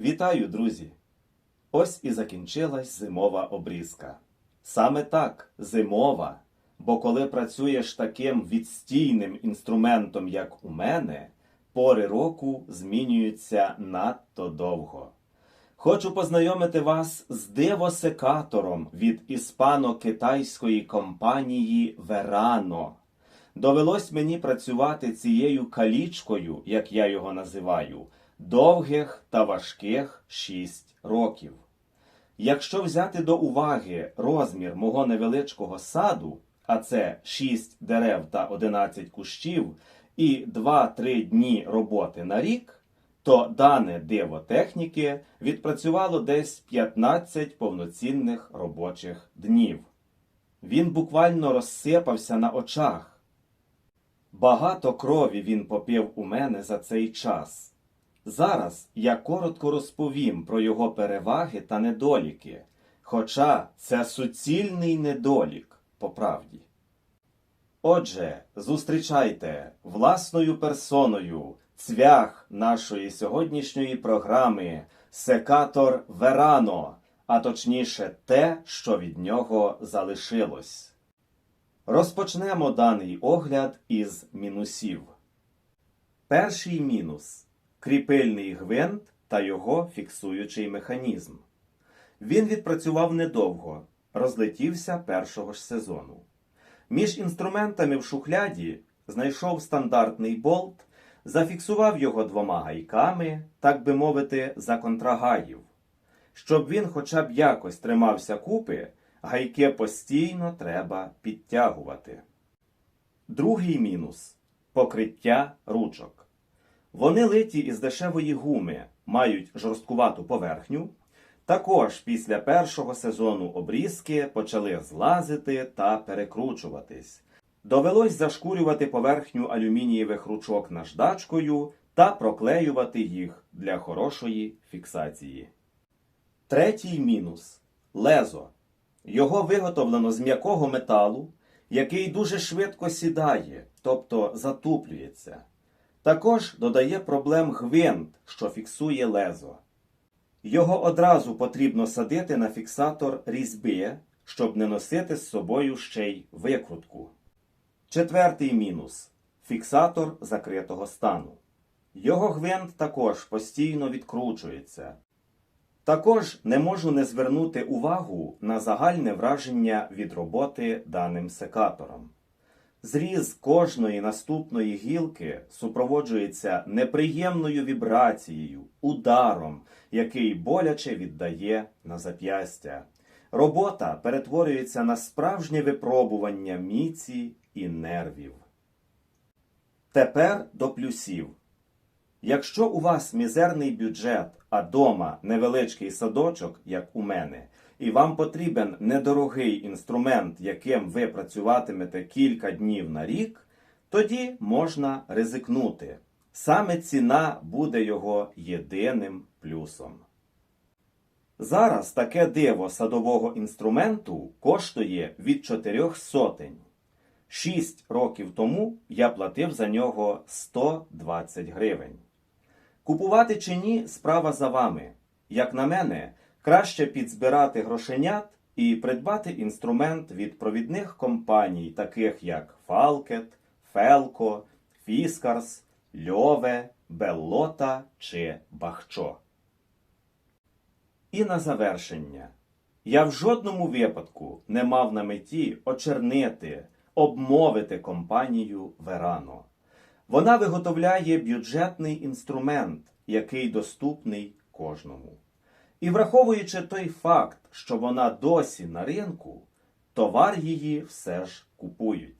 Вітаю, друзі! Ось і закінчилась зимова обрізка. Саме так, зимова. Бо коли працюєш таким відстійним інструментом, як у мене, пори року змінюються надто довго. Хочу познайомити вас з дивосекатором від іспано-китайської компанії Verano. Довелось мені працювати цією калічкою, як я його називаю, довгих та важких 6 років. Якщо взяти до уваги розмір мого невеличкого саду, а це 6 дерев та 11 кущів, і 2-3 дні роботи на рік, то дане диво техніки відпрацювало десь 15 повноцінних робочих днів. Він буквально розсипався на очах. Багато крові він попив у мене за цей час. Зараз я коротко розповім про його переваги та недоліки, хоча це суцільний недолік, по правді. Отже, зустрічайте власною персоною цвях нашої сьогоднішньої програми Секатор Верано, а точніше те, що від нього залишилось. Розпочнемо даний огляд із мінусів. Перший мінус кріпильний гвинт та його фіксуючий механізм. Він відпрацював недовго, розлетівся першого ж сезону. Між інструментами в шухляді знайшов стандартний болт, зафіксував його двома гайками, так би мовити, за контрагаїв. Щоб він хоча б якось тримався купи, гайки постійно треба підтягувати. Другий мінус покриття ручок. Вони литі із дешевої гуми, мають жорсткувату поверхню. Також після першого сезону обрізки почали злазити та перекручуватись. Довелось зашкурювати поверхню алюмінієвих ручок наждачкою та проклеювати їх для хорошої фіксації. Третій мінус лезо. Його виготовлено з м'якого металу, який дуже швидко сідає, тобто затуплюється. Також додає проблем гвинт, що фіксує лезо. Його одразу потрібно садити на фіксатор різьби, щоб не носити з собою ще й викрутку. Четвертий мінус фіксатор закритого стану. Його гвинт також постійно відкручується. Також не можу не звернути увагу на загальне враження від роботи даним секатором. Зріз кожної наступної гілки супроводжується неприємною вібрацією, ударом, який боляче віддає на зап'ястя. Робота перетворюється на справжнє випробування міці і нервів. Тепер до плюсів. Якщо у вас мізерний бюджет, а дома невеличкий садочок, як у мене, і вам потрібен недорогий інструмент, яким ви працюватимете кілька днів на рік, тоді можна ризикнути. Саме ціна буде його єдиним плюсом. Зараз таке диво садового інструменту коштує від 4 сотень. Шість років тому я платив за нього 120 гривень. Купувати чи ні справа за вами. Як на мене, краще підзбирати грошенят і придбати інструмент від провідних компаній, таких як Falket, Felco, Fiskars, Льове, Беллота чи Бахчо. І на завершення. Я в жодному випадку не мав на меті очернити, обмовити компанію Верано. Вона виготовляє бюджетний інструмент, який доступний кожному. І враховуючи той факт, що вона досі на ринку, товар її все ж купують.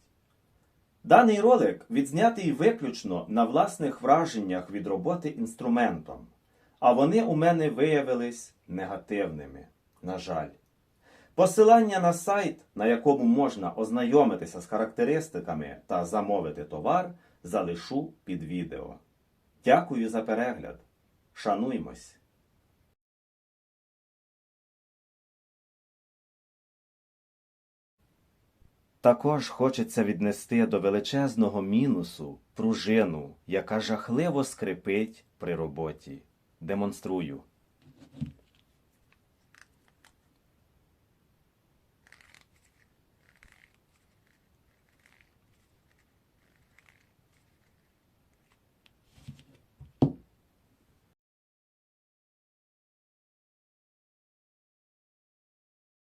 Даний ролик відзнятий виключно на власних враженнях від роботи інструментом, а вони у мене виявились негативними, на жаль. Посилання на сайт, на якому можна ознайомитися з характеристиками та замовити товар, залишу під відео. Дякую за перегляд. Шануймось! Також хочеться віднести до величезного мінусу пружину, яка жахливо скрипить при роботі. Демонструю.